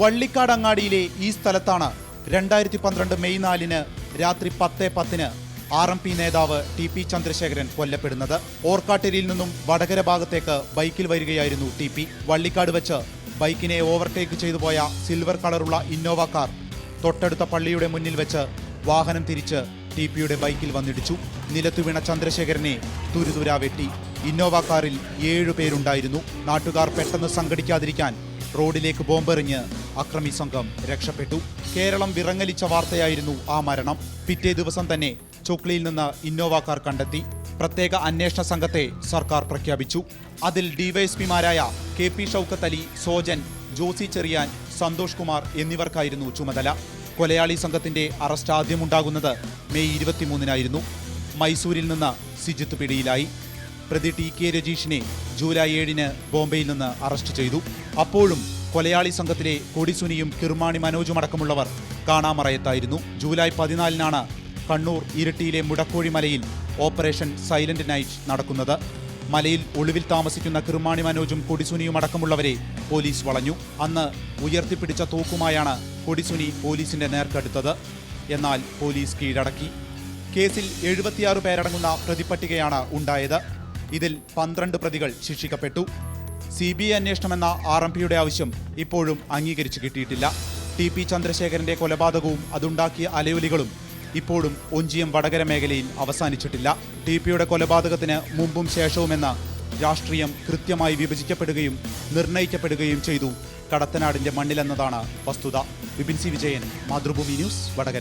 വള്ളിക്കാട് ഈ സ്ഥലത്താണ് രണ്ടായിരത്തി പന്ത്രണ്ട് മെയ് നാലിന് രാത്രി പത്ത് പത്തിന് ആർ എം പി നേതാവ് ടി പി ചന്ദ്രശേഖരൻ കൊല്ലപ്പെടുന്നത്. ഓർക്കാട്ടിരിയിൽ നിന്നും വടകര ഭാഗത്തേക്ക് ബൈക്കിൽ വരികയായിരുന്നു ടി പി. വള്ളിക്കാട് വെച്ച് ബൈക്കിനെ ഓവർടേക്ക് ചെയ്തു പോയ സിൽവർ കളറുള്ള ഇന്നോവ കാർ തൊട്ടടുത്ത പള്ളിയുടെ മുന്നിൽ വെച്ച് വാഹനം തിരിച്ച് ടി പിയുടെ ബൈക്കിൽ വന്നിടിച്ചു. നിലത്തു വീണ ചന്ദ്രശേഖരനെ തുരുതുരാ വെട്ടി. ഇന്നോവ കാറിൽ ഏഴു പേരുണ്ടായിരുന്നു. നാട്ടുകാർ പെട്ടെന്ന് സംഘടിക്കാതിരിക്കാൻ റോഡിലേക്ക് ബോംബെറിഞ്ഞ് അക്രമി സംഘം രക്ഷപ്പെട്ടു. കേരളം വിറങ്ങലിച്ച വാർത്തയായിരുന്നു ആ മരണം. പിറ്റേ ദിവസം തന്നെ ചുക്ലിയിൽ നിന്ന് ഇന്നോവ കണ്ടെത്തി. പ്രത്യേക അന്വേഷണ സംഘത്തെ സർക്കാർ പ്രഖ്യാപിച്ചു. അതിൽ ഡിവൈഎസ്പിമാരായ കെ പി ഷൗക്കത്ത് അലി സോജൻ ജോസി ചെറിയാൻ സന്തോഷ് കുമാർ എന്നിവർക്കായിരുന്നു ചുമതല. കൊലയാളി സംഘത്തിന്റെ അറസ്റ്റ് ആദ്യമുണ്ടാകുന്നത് മെയ് ഇരുപത്തിമൂന്നിനായിരുന്നു. മൈസൂരിൽ നിന്ന് സിജിത്ത് പിടിയിലായി. പ്രതി ടി കെ രജീഷിനെ ജൂലൈ ഏഴിന് ബോംബെയിൽ നിന്ന് അറസ്റ്റ് ചെയ്തു. അപ്പോഴും കൊലയാളി സംഘത്തിലെ കൊടിസുനിയും കിർമാണി മനോജും അടക്കമുള്ളവർ കാണാമറയത്തായിരുന്നു. ജൂലൈ പതിനാലിനാണ് കണ്ണൂർ ഇരിട്ടിയിലെ മുടക്കോഴി മലയിൽ ഓപ്പറേഷൻ സൈലന്റ് നൈറ്റ് നടക്കുന്നത്. മലയിൽ ഒളിവിൽ താമസിക്കുന്ന കിർമാണി മനോജും കൊടിസുനിയും അടക്കമുള്ളവരെ പോലീസ് വളഞ്ഞു. അന്ന് ഉയർത്തിപ്പിടിച്ച തോക്കുമായാണ് കൊടിസുനി പോലീസിന്റെ നേർക്കടുത്തത്. എന്നാൽ പോലീസ് കീഴടക്കി. കേസിൽ എഴുപത്തിയാറ് പേരടങ്ങുന്ന പ്രതിപട്ടികയാണ് ഉണ്ടായത്. ഇതിൽ പന്ത്രണ്ട് പ്രതികൾ ശിക്ഷിക്കപ്പെട്ടു. സി ബി ഐ അന്വേഷണമെന്ന ആർ എം പിയുടെ ആവശ്യം ഇപ്പോഴും അംഗീകരിച്ചു കിട്ടിയിട്ടില്ല. ടി പി ചന്ദ്രശേഖരന്റെ കൊലപാതകവും അതുണ്ടാക്കിയ അലയൊലികളും ഇപ്പോഴും ഒഞ്ചിയം വടകര മേഖലയിൽ അവസാനിച്ചിട്ടില്ല. ടി പിയുടെ കൊലപാതകത്തിന് മുമ്പും ശേഷവുമെന്ന രാഷ്ട്രീയം കൃത്യമായി വിഭജിക്കപ്പെടുകയും നിർണയിക്കപ്പെടുകയും ചെയ്തു. കടത്തനാടിന്റെ മണ്ണിലെന്നതാണ് വസ്തുത. Vipin C Vijayan Mathrubhumi news Vadakara.